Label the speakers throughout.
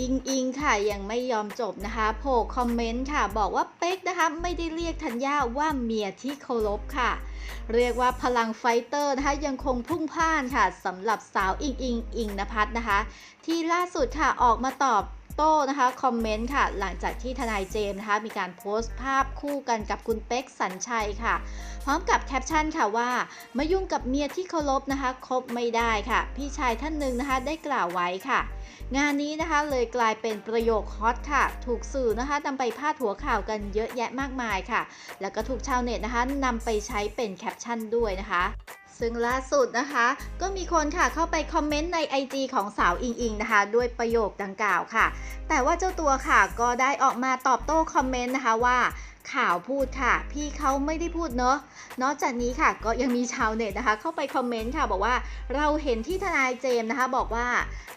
Speaker 1: อิงอิงค่ะยังไม่ยอมจบนะคะโผล่คอมเมนต์ค่ะ บอกว่าเป๊กนะคะไม่ได้เรียกธัญญาว่าเมียที่เคารพค่ะ เรียกว่าพลังไฟเตอร์นะคะยังคงพุ่งพ่านค่ะสำหรับสาวอิงอิงอิงนภัทนะคะ ที่ล่าสุดค่ะออกมาตอบ โต้นะคะคอมเมนต์ค่ะ หลังจากที่ทนายเจมส์นะคะ มีการโพสต์ภาพคู่กันกับคุณเป๊กสัญชัยค่ะ พร้อมกับแคปชั่นค่ะว่ามายุ่งกับเมียที่เคารพนะคะคบไม่ได้ค่ะ พี่ชายท่านหนึ่งนะคะได้กล่าวไว้ค่ะ งานนี้นะคะเลยกลายเป็นประโยคฮอตค่ะ ถูกสื่อนะคะนำไปพาดหัวข่าวกันเยอะแยะมากมายค่ะ แล้วก็ถูกชาวเน็ตนะคะนำไปใช้เป็นแคปชั่นด้วยนะคะ ซึ่งล่าสุดนะคะ ก็มีคนค่ะเข้าไปคอมเมนต์ใน IG ของสาวอิงอิงนะคะ ด้วยประโยคดังกล่าวค่ะ แต่ว่าเจ้าตัวค่ะก็ได้ออกมาตอบโต้คอมเมนต์นะคะว่าข่าวพูดค่ะ พี่เขาไม่ได้พูดเนอะนอกจากนี้ค่ะก็ยังมีชาวเน็ตนะคะ เข้าไปคอมเมนต์ค่ะ บอกว่าเราเห็นที่ทนายเจมส์นะคะ บอกว่า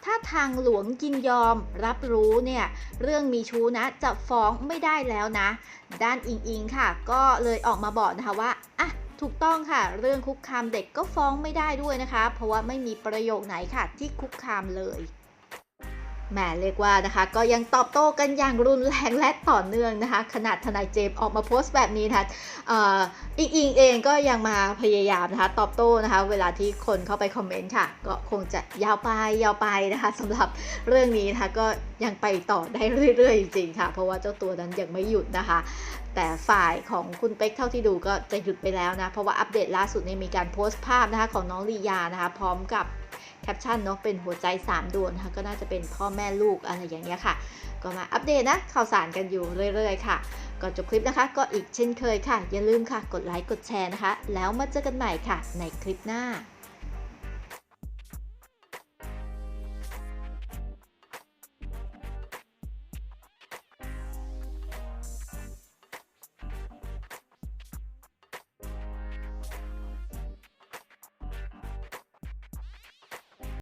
Speaker 1: ถ้าทางหลวงยินยอมรับรู้เนี่ย เรื่องมีชู้นะ จะฟ้องไม่ได้แล้วนะ ด้านอิงอิงค่ะ ก็เลยออกมาบอกนะคะว่าอะ ถูกต้องค่ะ เรื่องคุกคามเด็กก็ฟ้องไม่ได้ด้วยนะคะ เพราะว่าไม่มีประโยคไหนค่ะที่คุกคามเลย แหมเรียกว่านะคะก็ยังตอบโต้กันอย่างรุนแรงและต่อเนื่องนะคะ ขนาดทนายเจมออกมาโพสต์แบบนี้นะคะอ่ออิงเองก็ยังมาพยายามนะคะตอบโต้นะคะ เวลาที่คนเข้าไปคอมเมนต์ค่ะ ก็คงจะยาวไปยาวไปนะคะสำหรับเรื่องนี้นะคะก็ยังไปต่อได้เรื่อยๆจริงๆค่ะ เพราะว่าเจ้าตัวนั้นยังไม่หยุดนะคะ แต่ฝ่ายของคุณเป๊กเท่าที่ดูก็จะหยุดไปแล้วนะเพราะว่าอัปเดตล่าสุดเนี่ยมีการโพสต์ภาพนะคะของน้องลียานะคะพร้อมกับ แคปชั่นเนาะเป็นหัวใจ 3 ดวงนะคะก็น่าจะเป็นพ่อแม่ลูกอะไรอย่างเงี้ยค่ะ ก็มาอัปเดตนะข่าวสารกันอยู่เรื่อยๆค่ะก่อนจบคลิปนะคะ ก็อีกเช่นเคยค่ะ อย่าลืมค่ะ กดไลค์กดแชร์นะคะ แล้วมาเจอกันใหม่ค่ะ ในคลิปหน้า